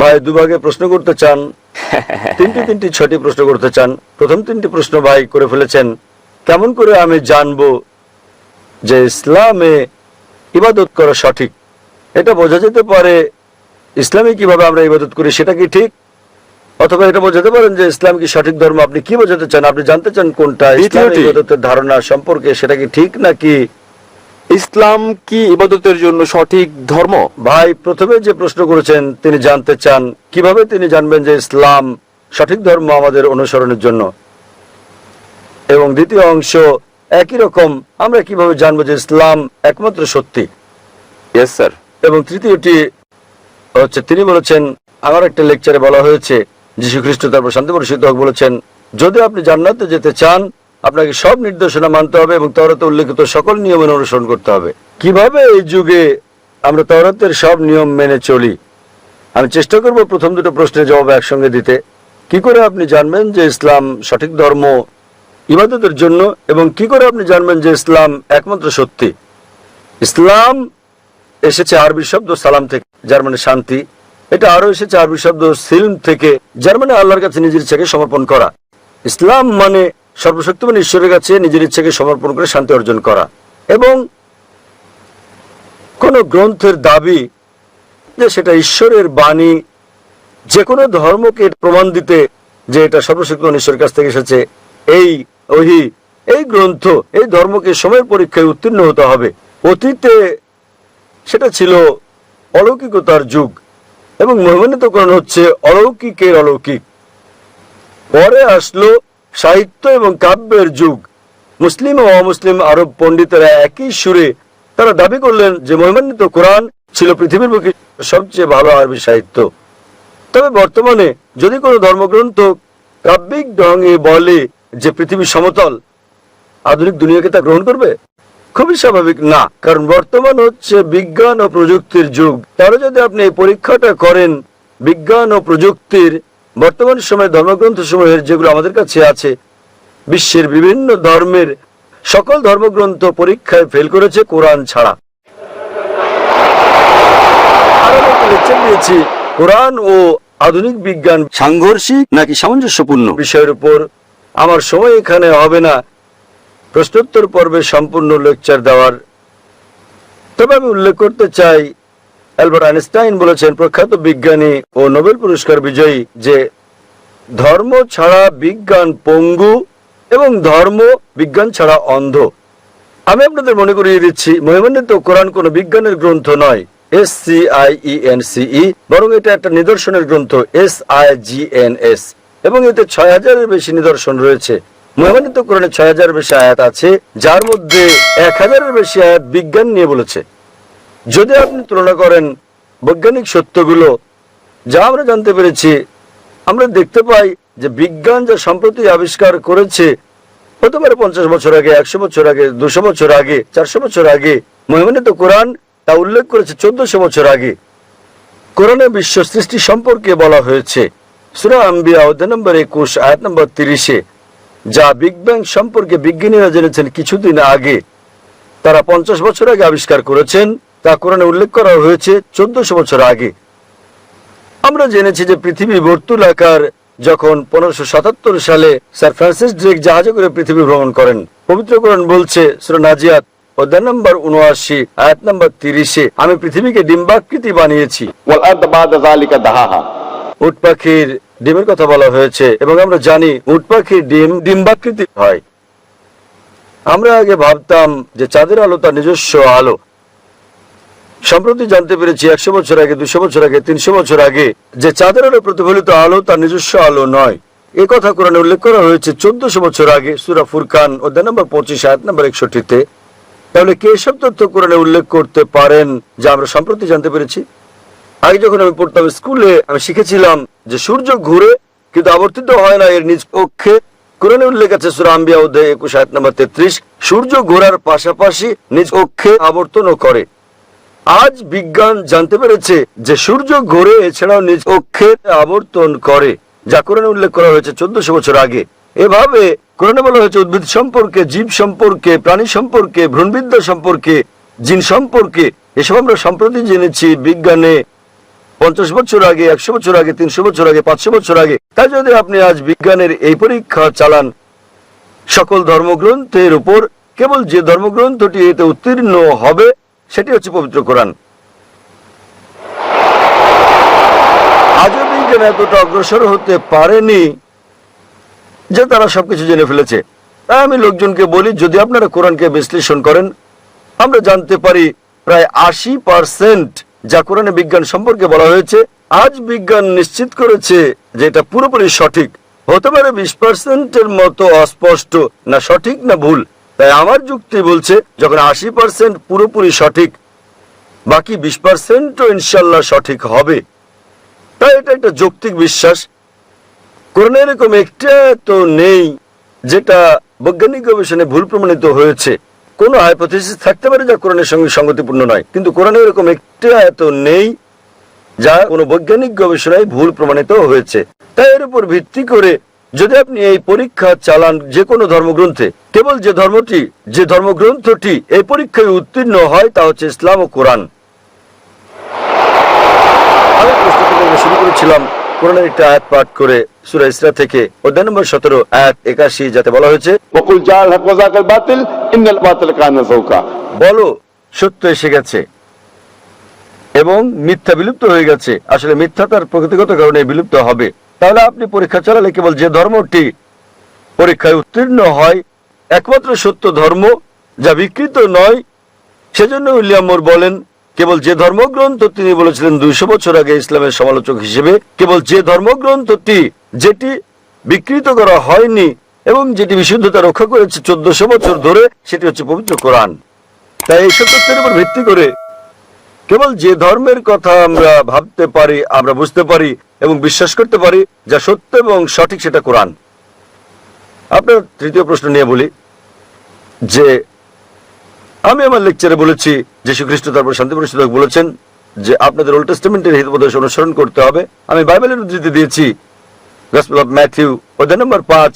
ভাই দুভাগে প্রশ্ন করতে চান। তিনটি তিনটি ছয়টি প্রশ্ন করতে চান। প্রথম তিনটি প্রশ্ন ভাই করে ফেলেছেন। কেমন করে আমি জানব যে ইসলামে ইবাদত করা সঠিক? এটা বোঝা যেতে পারে ইসলামে কীভাবে আমরা ইবাদত করি সেটা কি ঠিক? অথবা এটা বোঝাতে পারেন যে ইসলাম কি সঠিক ধর্ম? আপনি কি বোঝাতে চান? আপনি জানতে চান কোনটা? ইসলাম ইবাদতের ধারণা সম্পর্কে সেটা কি ঠিক নাকি ইসলাম কি ইবাদতের জন্য সঠিক ধর্ম? ভাই প্রথমে যে প্রশ্ন করেছেন তিনি জানতে চান কীভাবে তিনি জানবেন যে ইসলাম সঠিক ধর্ম আমাদের অনুসরণের জন্য। এবং দ্বিতীয় অংশ একই রকম আমরা কীভাবে জানব যে ইসলাম একমাত্র সত্যি? ইয়েস স্যার এবং তৃতীয়টি হচ্ছে তিনি বলেছেন আমার একটা লেকচারে বলা হয়েছে যীশু খ্রিস্ট তারপর শান্তি পরিষদ বলেছেন যদি আপনি জান্নাতে যেতে চান আপনাকে সব নির্দেশনা মানতে হবে এবং তরাতে উল্লেখিত সকল নিয়ম অনুসরণ করতে হবে। কীভাবে এই যুগে আমরা তরাতের সব নিয়ম মেনে চলি? আমি চেষ্টা করব প্রথম দুটো প্রশ্নের জবাব একসঙ্গে দিতে। কি করে আপনি জানবেন যে ইসলাম সঠিক ধর্ম, ইবাদতের জন্য এবং কি করে আপনি জানবেন যে ইসলাম একমাত্র সত্যি? ইসলাম এসেছে আরবি শব্দ সালাম থেকে যার মানে শান্তি। এটা আরও এসেছে আরবি শব্দ সিলম থেকে যার মানে আল্লাহর কাছে নিজের ইচ্ছাকে সমর্পণ করা। ইসলাম মানে সর্বশক্তিমান ঈশ্বরের কাছে নিজের ইচ্ছাকে সমর্পণ করে শান্তি অর্জন করা। এবং কোন গ্রন্থের দাবি যে সেটা ঈশ্বরের বাণী, যে কোনো ধর্মকে প্রমাণ দিতে যে এটা সর্বশক্তিমান ঈশ্বরের কাছ থেকে এসেছে, এই ওহি, এই গ্রন্থ, এই ধর্মকে সময়ের পরীক্ষায় উত্তীর্ণ হতে হবে। অতীতে সেটা ছিল অলৌকিকতার যুগ এবং মহিমান্বিতকরণ হচ্ছে অলৌকিকের অলৌকিক। পরে আসলো সাহিত্য এবং কাব্যের যুগ। মুসলিম ও অমুসলিম আরব পণ্ডিতেরা একই সুরে তারা দাবি করলেন যে মহিমান্বিত কোরআন ছিল পৃথিবীর বুকে সবচেয়ে ভালো আরবি সাহিত্য। তবে বর্তমানে যদি কোনো ধর্মগ্রন্থ কাব্যিক ঢঙে বলে যে পৃথিবী সমতল, আধুনিক দুনিয়াকে তা গ্রহণ করবে? খুবই স্বাভাবিক না, কারণ বর্তমান হচ্ছে বিজ্ঞান ও প্রযুক্তির যুগ। তাহলে যদি আপনি এই পরীক্ষাটা করেন, বিজ্ঞান ও প্রযুক্তির বর্তমান সময়ে ধর্মগ্রন্থ সমূহের যেগুলো আমাদের কাছে আছে, বিশ্বের বিভিন্ন ধর্মের সকল ধর্মগ্রন্থ পরীক্ষায় ফেল করেছে কোরআন ছাড়া। কোরআন ও আধুনিক বিজ্ঞান সাংঘর্ষিক নাকি সামঞ্জস্যপূর্ণ বিষয়ের উপর। আমার সময় এখানে হবে না। প্রশ্নোত্তর পর্বে সম্পূর্ণ লেকচার দেওয়ার। তবে আমি উল্লেখ করতে চাই অ্যালবার্ট আইনস্টাইন বলেছেন, প্রখ্যাত বিজ্ঞানী ও নোবেল পুরস্কার বিজয়ী যে ধর্ম ছাড়া বিজ্ঞান পঙ্গু এবং ধর্ম বিজ্ঞান ছাড়া অন্ধ। আমি আপনাদের মনে করিয়ে দিচ্ছি, মহিমান্বিত কোরআন কোন বিজ্ঞানের গ্রন্থ নয় S C I E N C E বরং এটা একটা নিদর্শনের গ্রন্থ S I G N S এবং এতে ছয় হাজারের বেশি নিদর্শন রয়েছে। মহিমান্বিত কোরআনে ছয় হাজারের বেশি আয়াত আছে, যার মধ্যে এক হাজারের বেশি আয়াত বিজ্ঞান নিয়ে বলেছে। যদি আপনি তুলনা করেন বৈজ্ঞানিক সত্যগুলো, যা আমরা জানতে পেরেছি, আমরা দেখতে পাই যে বিজ্ঞান যা সম্প্রতি আবিষ্কার করেছে হতে পারে পঞ্চাশ বছর আগে, একশো বছর আগে, দুশো বছর আগে, চারশো বছর আগে মহিমানিত কোরআন তা উল্লেখ করেছে চোদ্দশো বছর আগে। কোরআনে বিশ্ব সৃষ্টি সম্পর্কে বলা হয়েছে। সুরা আম্বিয়া অধ্যায় নম্বর একুশ, আয়াত নম্বর তিরিশে, যা বিগ ব্যাং সম্পর্কে বিজ্ঞানীরা জেনেছেন কিছুদিন আগে। তারা পঞ্চাশ বছর আগে আবিষ্কার করেছেন তা কোরআনে উল্লেখ করা হয়েছে চোদ্দশো বছর আগে। আমরা জেনেছি যে পৃথিবী বর্তুলাকার যখন পনেরোশো সাতাত্তর সালে স্যার ফ্রান্সিস ড্রেক জাহাজে করে পৃথিবী ভ্রমণ করেন। পবিত্র কোরআন বলছে নাজিয়াত নম্বর তিরিশে আমি পৃথিবীকে ডিম্বাকৃতি বানিয়েছি। উট পাখির ডিমের কথা বলা হয়েছে এবং আমরা জানি উট পাখির ডিম ডিম্বাকৃতি হয়। আমরা আগে ভাবতাম যে চাঁদের আলো তার নিজস্ব আলো সম্প্রতি জানতে পেরেছি একশো বছর আগে, দুশো বছর আগে, তিনশো বছর আগে যে চাঁদের আলো প্রতিফলিত আলো তার নিজস্ব আলো নয়। এ কথা কোরআনে উল্লেখ করা হয়েছে চোদ্দশো বছর আগে, সুরা ফুরকান, অধ্যায় নম্বর পঁচিশ, আয়াত নম্বর একষট্টিতে। তাহলে কে সব তথ্য কোরআনে উল্লেখ করতে পারেন, যা আমরা সম্প্রতি জানতে পেরেছি? আগে যখন আমি পড়তাম স্কুলে, আমি শিখেছিলাম যে সূর্য ঘুরে কিন্তু আবর্তিত হয় না, এর নিজ কক্ষে কোরআনে উল্লেখ আছে সুরা আম্বিয়া অধ্যায় একুশ, আয়াত নম্বর তেত্রিশ, সূর্য ঘোরার পাশাপাশি নিজ কক্ষে আবর্তনও করে। আজ বিজ্ঞান জানতে পেরেছে যে সূর্য ঘোরে, এছাড়াও নিজ কক্ষে আবর্তন করে, যা কোরআনে উল্লেখ করা হয়েছে চোদ্দশো বছর আগে। এভাবে কোরআনে বলা হয়েছে, উদ্ভিদ সম্পর্কে, জীব সম্পর্কে, প্রাণী সম্পর্কে, ভ্রূণবিদ্যা সম্পর্কে, জিন সম্পর্কে, এসব আমরা সম্প্রতি জেনেছি বিজ্ঞানে। পঞ্চাশ বছর আগে, একশো বছর আগে, তিনশো বছর আগে, পাঁচশো বছর আগে। তাই যদি আপনি আজ বিজ্ঞানের এই পরীক্ষা চালান, সকল ধর্মগ্রন্থের উপর, কেবল যে ধর্মগ্রন্থটি এতে উত্তীর্ণ হবে সেটি হচ্ছে পবিত্র কোরআন। আজও বিজ্ঞান এতটা অগ্রসর হতে পারেনি যে তারা সবকিছু জেনে ফেলেছে। তাই আমি লোকজনকে বলি, যদি আপনারা কোরআনকে বিশ্লেষণ করেন, আমরা জানতে পারি প্রায় আশি পার্সেন্ট যা কোরআনে বিজ্ঞান সম্পর্কে বলা হয়েছে, আজ বিজ্ঞান নিশ্চিত করেছে যে এটা পুরোপুরি সঠিক। হতে পারে বিশ পার্সেন্টের মতো অস্পষ্ট, না সঠিক, না ভুল। তাই আমার যুক্তি বলছে, যখন আশি পার্সেন্ট পুরোপুরি সঠিক, বাকি বিশ পার্সেন্টও ইনশাল্লাহ সঠিক হবে। তাই এটা একটা যৌক্তিক বিশ্বাস। কোরআনে এরকম একটা তো নেই, যেটা বৈজ্ঞানিক গবেষণায় ভুল প্রমাণিত হয়েছে। কোনো হাইপোথিসিস থাকতে পারে যা কোরআনের সঙ্গে সঙ্গতিপূর্ণ নয়, কিন্তু কোরআনে এরকম একটা এত নেই, যা কোনো বৈজ্ঞানিক গবেষণায় ভুল প্রমাণিত হয়েছে। তাই এর উপর ভিত্তি করে যদি আপনি এই পরীক্ষা চালান যে কোনো ধর্মগ্রন্থে কেবল যে ধর্মটি যে ধর্মগ্রন্থটি এই পরীক্ষায় উত্তীর্ণ হয় তা হচ্ছে ইসলাম ও কোরআন। শুরু করেছিলাম কোরআনের একটা আয়াত পাঠ করে সুরা ইসরা থেকে অধ্যায় নম্বর সতেরো একাশি যাতে বলা হয়েছে বলো সত্য এসে গেছে এবং মিথ্যা বিলুপ্ত হয়ে গেছে। আসলে মিথ্যা তার প্রকৃতিগত কারণে বিলুপ্ত হবে। তাহলে আপনি পরীক্ষা চালালে কেবল যে ধর্মটি পরীক্ষায় উত্তীর্ণ হয় একমাত্র সত্য ধর্ম যা বিকৃত নয়, সেজন্য উইলিয়াম মোর বলেন, কেবল যে ধর্মগ্রন্থ তিনি বলেছিলেন দুইশো বছর আগে ইসলামের সমালোচক হিসেবে, কেবল যে ধর্মগ্রন্থটি যেটি বিকৃত করা হয়নি এবং যেটি বিশুদ্ধতা রক্ষা করেছে চোদ্দশো বছর ধরে, সেটি হচ্ছে পবিত্র কোরআন। তাই এইসব তথ্যের উপর ভিত্তি করে কেবল যে ধর্মের কথা আমরা ভাবতে পারি, আমরা বুঝতে পারি এবং বিশ্বাস করতে পারি যা সত্য এবং সঠিক সেটা কোরআন। আপনার তৃতীয় প্রশ্ন নিয়ে বলি, যে আমি আমার লেকচারে বলেছি, যীশু খ্রিস্ট তারপর শান্তি পরিষদক বলেছেন যে আপনাদের ওল্ড টেস্টামেন্টের হিতোপদেশ অনুসরণ করতে হবে। আমি বাইবেলের উদ্ধৃতি দিয়েছি গসপেল অফ ম্যাথিউ অধ্যায় নম্বর পাঁচ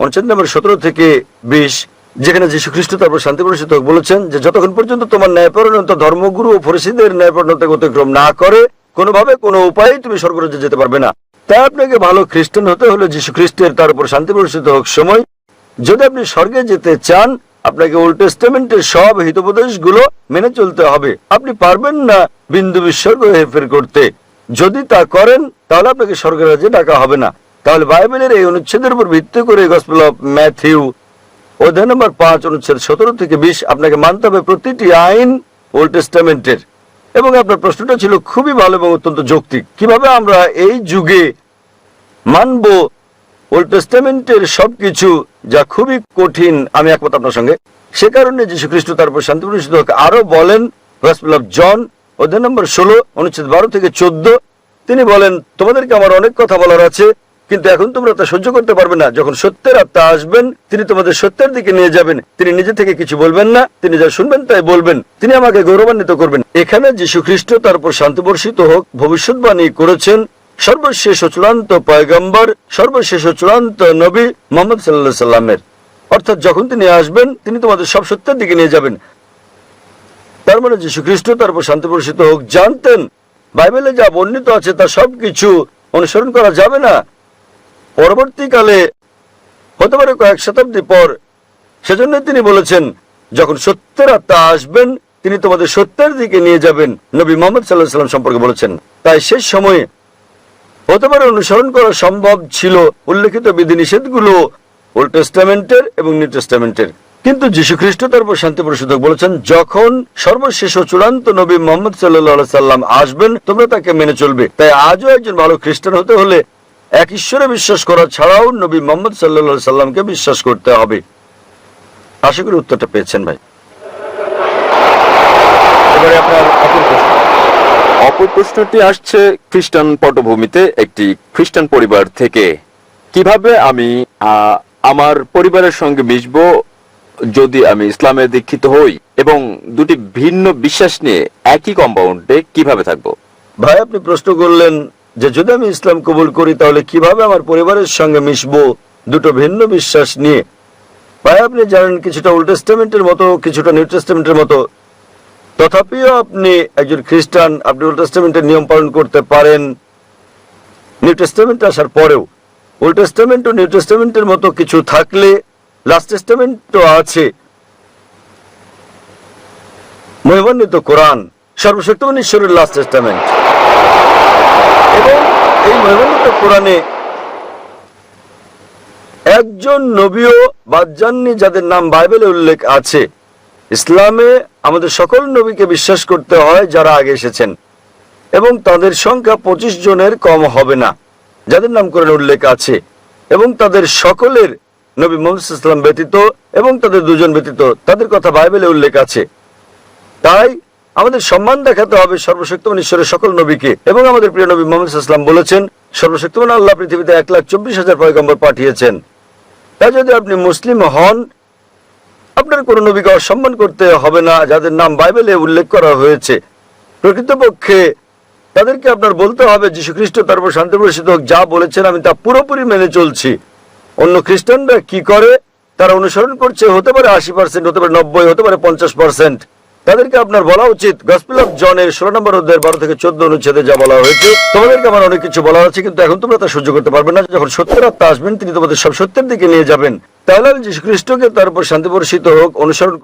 অনুচ্ছেদ নম্বর সতেরো থেকে বিশ, যেখানে যীশু খ্রিস্ট তারপর শান্তি পরিষদ বলেছেন যে, যতক্ষণ পর্যন্ত তোমার ন্যায়পরণতা ধর্মগুরু ও ফরিসিদের ন্যায়পরণতাকে অতিক্রম না করে কোনোভাবে কোনো উপায়ে তুমি স্বর্গরাজ্যে যেতে পারবে না। তাই আপনাকে ভালো খ্রিস্টান হতে হলে যীশু খ্রিস্টের তার উপর শান্তি পরিষদ হোক সময়। যদি আপনি স্বর্গে যেতে চান, আপনাকে ওল্ড টেস্টামেন্টের সব হিতোপদেশগুলো মেনে চলতে হবে। আপনি পারবেন না বিন্দু বিসর্গ হেরফের করতে। যদি তা করেন, তাহলে আপনাকে স্বর্গের রাজ্যে ডাকা হবে না। তাহলে বাইবেলের এই অনুচ্ছেদের উপর ভিত্তি করে গসপেল অফ ম্যাথিউ অধ্যায় নম্বর পাঁচ, অনুচ্ছেদ সতেরো থেকে বিশ আপনাকে মানতে হবে প্রতিটি আইন ওল্ড টেস্টামেন্টের। এবং আপনার প্রশ্নটা ছিল খুবই ভালো এবং অত্যন্ত যৌক্তিক। কীভাবে আমরা এই যুগে মানব ওল্ড টেস্টামেন্টের সবকিছু যা খুবই কঠিন, আমি একমত আপনার সঙ্গে, সে কারণে যীশু খ্রিস্ট তারপর শান্তি পরিষদ আরও বলেন জন অধ্যায় নম্বর ষোলো, অনুচ্ছেদ বারো থেকে চোদ্দ, তিনি বলেন, তোমাদেরকে আমার অনেক কথা বলার আছে। কিন্তু এখন তোমরা তা সহ্য করতে পারবে না। যখন সত্যের আত্মা আসবেন, তিনি তোমাদের সত্যের দিকে নিয়ে যাবেন। তিনি নিজে থেকে কিছু বলবেন না, তিনি যা শুনবেন তাই বলবেন। তিনি আমাকে গৌরবান্বিত করবেন। এখানে যীশু খ্রিস্ট তার উপর শান্তি বর্ষিত হোক, ভবিষ্যৎবাণী করেছেন সর্বশেষ চূড়ান্ত পয়গম্বর, সর্বশেষ চূড়ান্ত নবী মোহাম্মদ সাল্লাহ সাল্লামের। অর্থাৎ যখন তিনি আসবেন, তিনি তোমাদের সব সত্যের দিকে নিয়ে যাবেন। তার মানে যীশু খ্রিস্ট তার উপর শান্তি বর্ষিত হোক, জানতেন। বাইবেলে যা বর্ণিত আছে তা সবকিছু অনুসরণ করা যাবে না। পরবর্তীকালে হতে পারে কয়েক শতাব্দী পর সেজন্য তিনি বলেছেন, যখন সত্যের আত্মা আসবেন, তিনি তোমাদের সত্যের দিকে নিয়ে যাবেন, নবী মোহাম্মদ সাল্লাহ সাল্লাম সম্পর্কে বলেছেন। তাই শেষ সময়ে হতে পারে অনুসরণ করা সম্ভব ছিল উল্লেখিত বিধিনিষেধগুলো ওল্ড টেস্টামেন্টের এবং নিউ টেস্টামেন্টের। কিন্তু যীশু খ্রিস্ট তার উপর শান্তি পরিশোধক বলেছেন, যখন সর্বশেষ ও চূড়ান্ত নবী মোহাম্মদ সাল্লাহ সাল্লাম আসবেন, তোমরা তাকে মেনে চলবে। তাই আজও একজন ভালো খ্রিস্টান হতে হলে এক ঈশ্বরে বিশ্বাস করা ছাড়াও নবী মোহাম্মদ সাল্লাহ সাল্লামকে বিশ্বাস করতে হবে। আশা করি উত্তরটা পেয়েছেন ভাই। এবারে আপনার অপর প্রশ্ন। অপর প্রশ্নটি আসছে খ্রিস্টান পটভূমিতে একটি খ্রিস্টান পরিবার থেকে। কীভাবে আমি আহ, আমার পরিবারের সঙ্গে মিশব যদি আমি ইসলামে দীক্ষিত হই? এবং দুটি ভিন্ন বিশ্বাস নিয়ে একই কম্পাউন্ডে কীভাবে থাকব? ভাই আপনি প্রশ্ন করলেন যে যদি আমি ইসলাম কবুল করি, তাহলে কীভাবে আমার পরিবারের সঙ্গে মিশবো? দুটো ভিন্ন বিশ্বাস নিয়ে। ভাই, আপনি জানেন কিছুটা ওল্ড টেস্টামেন্টের মতো, কিছুটা নিউ টেস্টামেন্টের মতো। তথাপিও আপনি একজন খ্রিস্টান, আপনি ওল্ড টেস্টামেন্টের নিয়ম পালন করতে পারেন। নিউ টেস্টামেন্ট আসার পরেও। ওল্ড টেস্টামেন্ট ও নিউ টেস্টামেন্টের মতো কিছু থাকলে লাস্ট টেস্টামেন্টও আছে। মহিমান্বিত কোরআন, সর্বশক্তিমান ঈশ্বরের লাস্ট টেস্টামেন্ট এই মহিমান্বিত কোরআনে একজন নবীও বাদ যাননি যাদের নাম বাইবেলে উল্লেখ আছে। ইসলামে আমাদের সকল নবীকে বিশ্বাস করতে হয় যারা আগে এসেছেন এবং তাদের সংখ্যা পঁচিশ জনের কম হবে না, যাদের নাম করে উল্লেখ আছে এবং তাদের সকলের নবী মোহাম্মদ ইসলাম ব্যতীত এবং তাদের দুজন ব্যতীত তাদের কথা বাইবেলে উল্লেখ আছে। তাই আমাদের সম্মান দেখাতে হবে সর্বশক্তিমান ঈশ্বরের সকল নবীকে। এবং আমাদের প্রিয় নবী মোহাম্মদ ইসলাম বলেছেন, সর্বশক্তিমান আল্লাহ পৃথিবীতে এক লাখ চব্বিশ হাজার পয়গম্বর পাঠিয়েছেন। তাই যদি আপনি মুসলিম হন, আপনার কোনো নবীকে অসম্মান করতে হবে না, যাদের নাম বাইবেলে উল্লেখ করা হয়েছে। প্রকৃতপক্ষে তাদেরকে আপনার বলতে হবে যীশু খ্রিস্ট তার উপর শান্তি হোক, যা বলেছেন আমি তা পুরোপুরি মেনে চলছি। অন্য খ্রিস্টানরা কি করে? তারা অনুসরণ করছে, হতে পারে আশি পার্সেন্ট হতে পারে নব্বই, হতে পারে পঞ্চাশ পার্সেন্ট তাদেরকে আপনার বলা উচিত গসপিল অফ জনের ষোলো নম্বর অধ্যায়ের বারো থেকে চোদ্দ অনুচ্ছেদে যা বলা হয়েছে, তোমাদেরকে আমার অনেক কিছু বলা আছে, কিন্তু এখন তোমরা তা সহ্য করতে পারবে না। যখন সত্যের আত্মা আসবেন, তিনি তোমাদের সব সত্যের দিকে নিয়ে যাবেন। তাহলে যীশু খ্রিস্টকে তার উপর শান্তি বর্ষিত হোক, অনুসরণ